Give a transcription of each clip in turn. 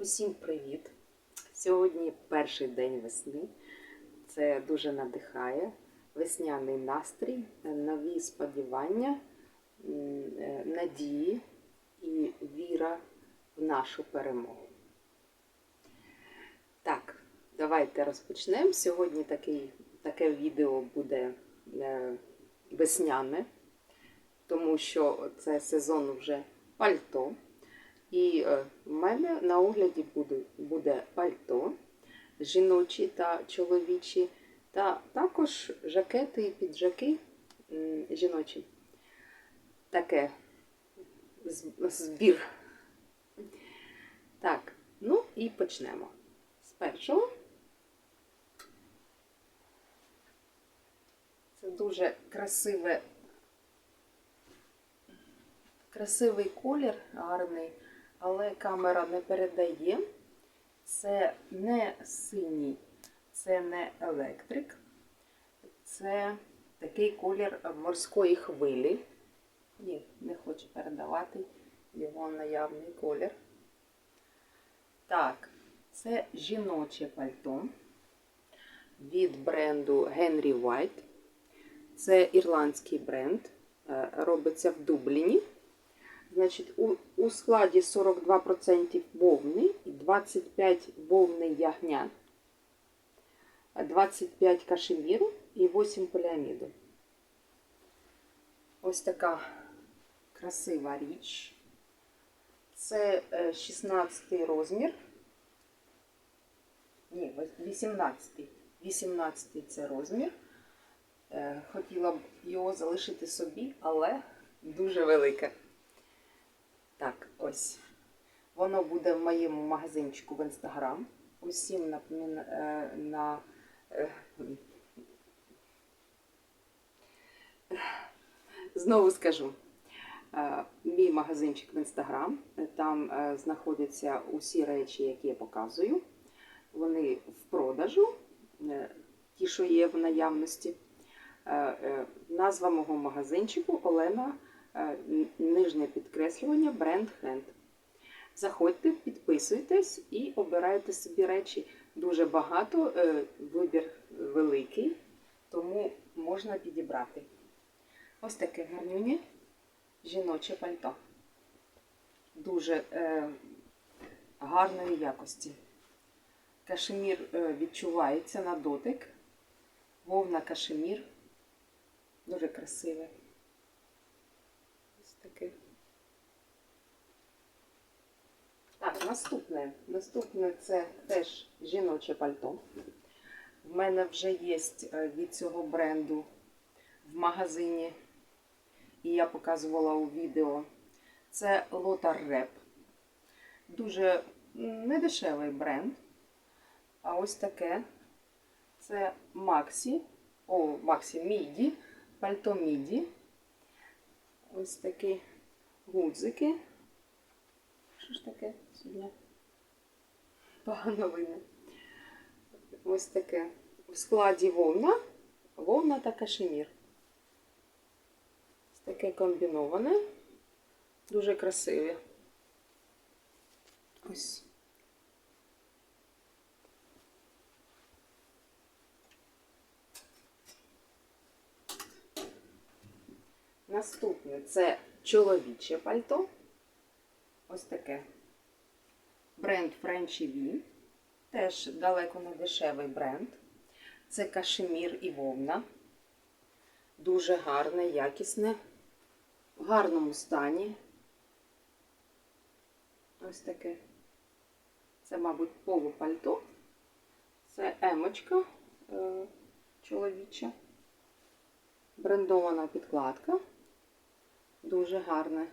Усім привіт! Сьогодні перший день весни. Це дуже надихає. Весняний настрій, нові сподівання, е, надії і віра в нашу перемогу. Так, давайте розпочнемо. Сьогодні такий, таке відео буде е, весняне, тому що це сезон вже пальто. І е, в мене на огляді буде, буде пальто жіночі та чоловічі, та також жакети і піджаки жіночі. Таке збір. Так, ну і почнемо. З першого. Це дуже красиве, красивий колір, гарний але камера не передає. Це не синій, це не електрик, це такий колір морської хвилі. Ні, не хочу передавати його наявний колір. Так, це жіноче пальто від бренду Henry White. Це ірландський бренд, е, робиться в Дубліні. Значить, у, у складі 42% вовни і 25 вовни ягня, 25 кашеміру і 8 поліаміду. Ось така красива річ. Це е, 16 розмір. Ні, 18. 18 це розмір. Е, Хотіла б його залишити собі, але дуже велике. Так, ось. Воно буде в моєму магазинчику в інстаграм. Усім на, на, на е, знову скажу. Е, Мій магазинчик в інстаграм. Там е, знаходяться усі речі, які я показую. Вони в продажу, е, ті, що є в наявності. Е, е, Назва мого магазинчику Олена е, нижнє підкреслювання бренд Hand. Заходьте, підписуйтесь і обирайте собі речі. Дуже багато, е, вибір великий, тому можна підібрати. Ось таке гарнюнє жіноче пальто. Дуже е, гарної якості. Кашемір е, відчувається на дотик. Вовна кашемір. Дуже красиве. Ось таке. Наступне. Наступне це теж жіноче пальто. В мене вже є від цього бренду в магазині, і я показувала у відео. Це Lotar Rep. Дуже недешевий бренд. А ось таке. Це Maxi, о, Maxi Midi, пальто Міді. Ось такі гудзики. Що ж таке Погано видно. Ось таке. В складі вовна, вовна та кашемір. Ось таке комбіноване. Дуже красиве. Ось. Наступне це чоловіче пальто. Ось таке. Бренд Frenchy V. Теж далеко не дешевий бренд. Це кашемір і вовна. Дуже гарне, якісне, в гарному стані. Ось таке. Це, мабуть, полупальто. Це емочка е, чоловіча. Брендована підкладка. Дуже гарне.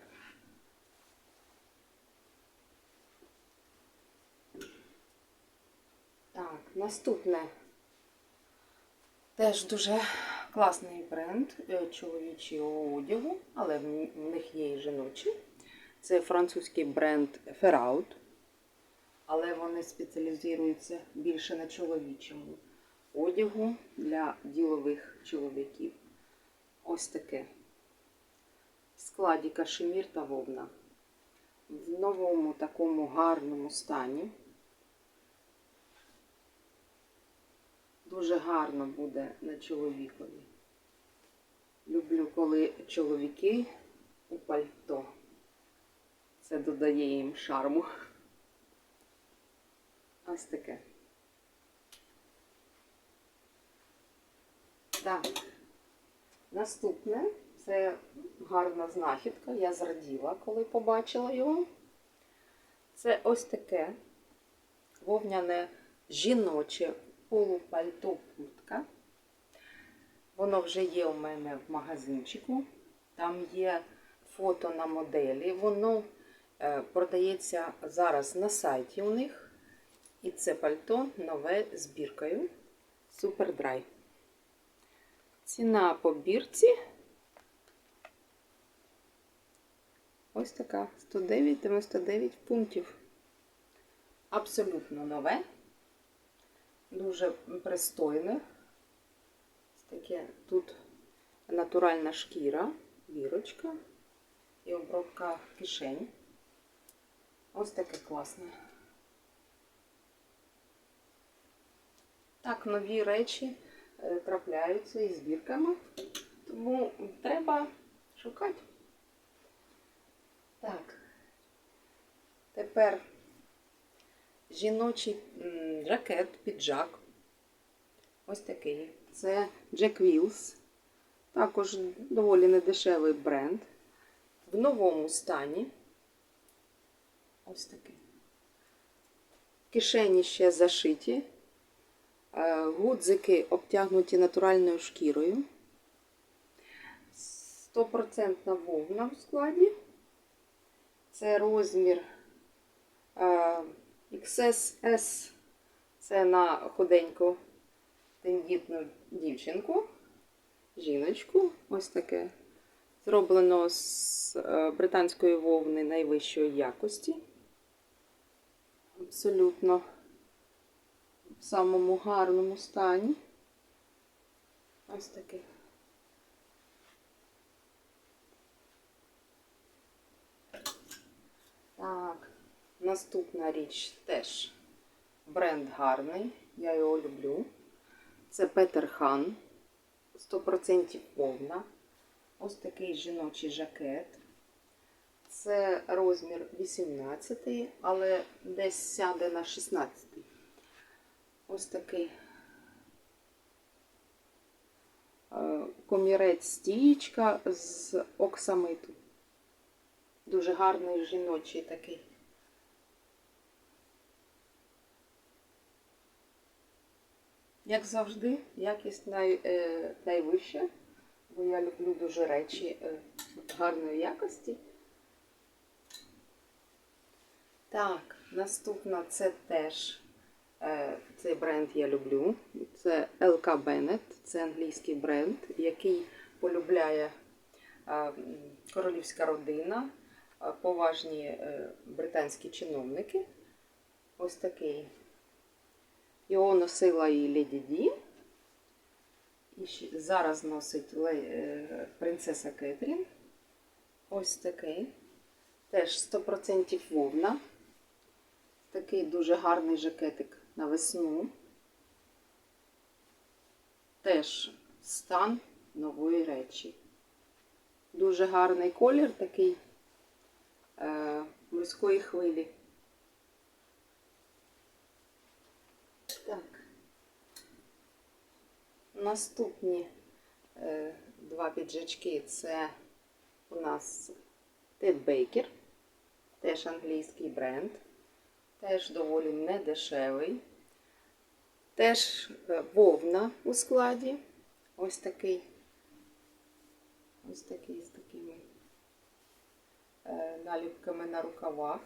Так, наступне теж дуже класний бренд е, чоловічого одягу, але в них є і жіночі. Це французький бренд Ferraud, але вони спеціалізуються більше на чоловічому одягу для ділових чоловіків. Ось таке. В складі кашемір та вовна. в новому такому гарному стані. Дуже гарно буде на чоловікові. Люблю, коли чоловіки у пальто. Це додає їм шарму. Ось таке. Так. Наступне це гарна знахідка. Я зраділа, коли побачила його. Це ось таке вовняне жіноче полупальто куртка. Воно вже є у мене в магазинчику. Там є фото на моделі. Воно е, продається зараз на сайті у них. І це пальто нове з біркою Superdry. Ціна по бірці ось така 109,99 пунктів. Абсолютно нове, дуже пристойне. Таке тут натуральна шкіра, вірочка і обробка кишень. Ось таке класне. Так, нові речі е, трапляються із збірками, тому треба шукати. Так. Тепер жіночий жакет, піджак. Ось такий. Це Jack Wheels. Також доволі недешевий бренд. В новому стані. Ось такий. Кишені ще зашиті. Е, Гудзики обтягнуті натуральною шкірою. 100% вовна в складі. Це розмір е, XSS. Це на худеньку тендітну дівчинку, жіночку. Ось таке. Зроблено з е, британської вовни найвищої якості. Абсолютно в самому гарному стані. Ось таке. Так, наступна річ теж бренд гарний, я його люблю. Це Петер Хан, 100% повна. Ось такий жіночий жакет. Це розмір 18, але десь сяде на 16. Ось такий е, комірець стієчка з оксамиту. Дуже гарний жіночий такий. Як завжди, якість най, е, найвища, бо я люблю дуже речі е, гарної якості. Так, наступна це теж е, цей бренд я люблю. Це LK Bennett, це англійський бренд, який полюбляє е, королівська родина, е, поважні е, британські чиновники. Ось такий. Його носила і Леді Ді. І зараз носить е, принцеса Кетрін. Ось такий. Теж 100% вовна. Такий дуже гарний жакетик на весну. Теж стан нової речі. Дуже гарний колір такий е, морської хвилі. Так. Наступні е, два піджачки це у нас Тед Бейкер, теж англійський бренд, теж доволі недешевий. Теж е, вовна у складі. Ось такий. Ось такий з такими е, наліпками на рукавах.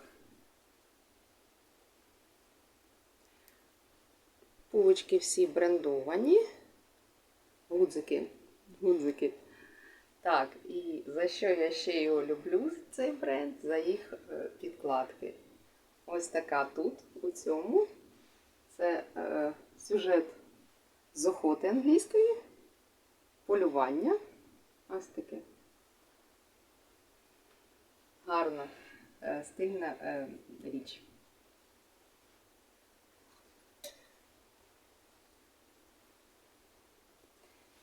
Пулочки всі брендовані. Гудзики. Гудзики. Так, і за що я ще його люблю, цей бренд? За їх е, підкладки. Ось така тут, у цьому. Це е, сюжет з охоти англійської, полювання. Ось таке. Гарно. е, стильна е, річ.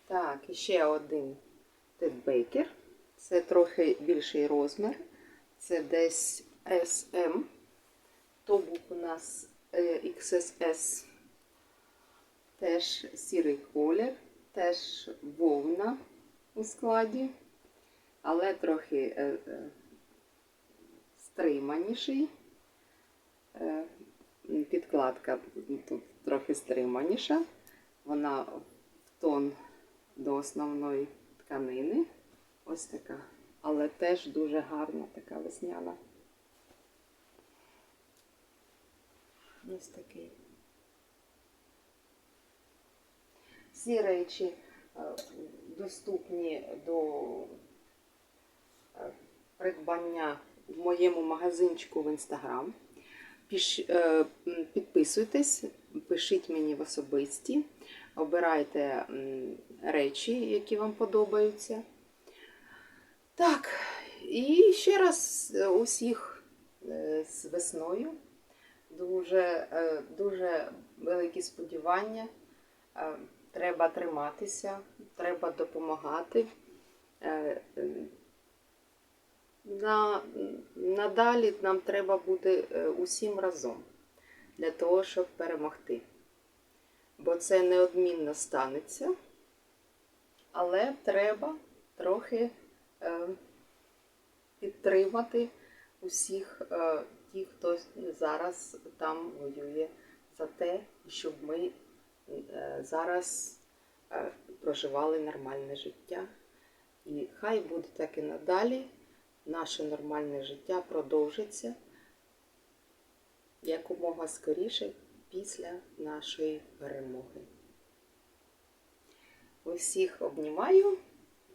Так, і ще один Тед Бейкер. Це трохи більший розмір. Це десь SM. То був у нас е, XSS. Теж сірий колір, теж вовна у складі, але трохи е, е, стриманіший. Е, Підкладка тут трохи стриманіша. Вона в тон до основної тканини. Ось така. Але теж дуже гарна така весняна. Ось такий. Всі речі е, доступні до е, придбання в моєму магазинчику в інстаграм. Е, підписуйтесь, пишіть мені в особисті, обирайте речі, які вам подобаються. Так, і ще раз е, усіх е, з весною. Дуже, е, дуже великі сподівання. Треба триматися, треба допомагати. На, надалі нам треба буде усім разом для того, щоб перемогти. Бо це неодмінно станеться, але треба трохи е, підтримати усіх е, тих, хто зараз там воює за те, щоб ми е, зараз проживали нормальне життя. І хай буде так і надалі. Наше нормальне життя продовжиться якомога скоріше після нашої перемоги. Усіх обнімаю.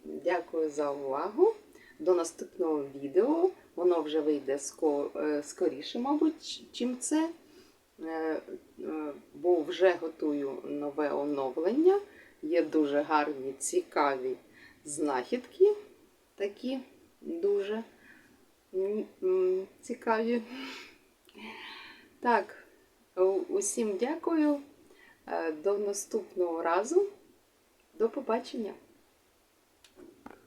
Дякую за увагу. До наступного відео. Воно вже вийде е, скоріше, мабуть, чим це. Е, е, Бо вже готую нове оновлення. Є дуже гарні, цікаві знахідки. Такі дуже цікаві. Так, усім дякую. Е, До наступного разу. До побачення!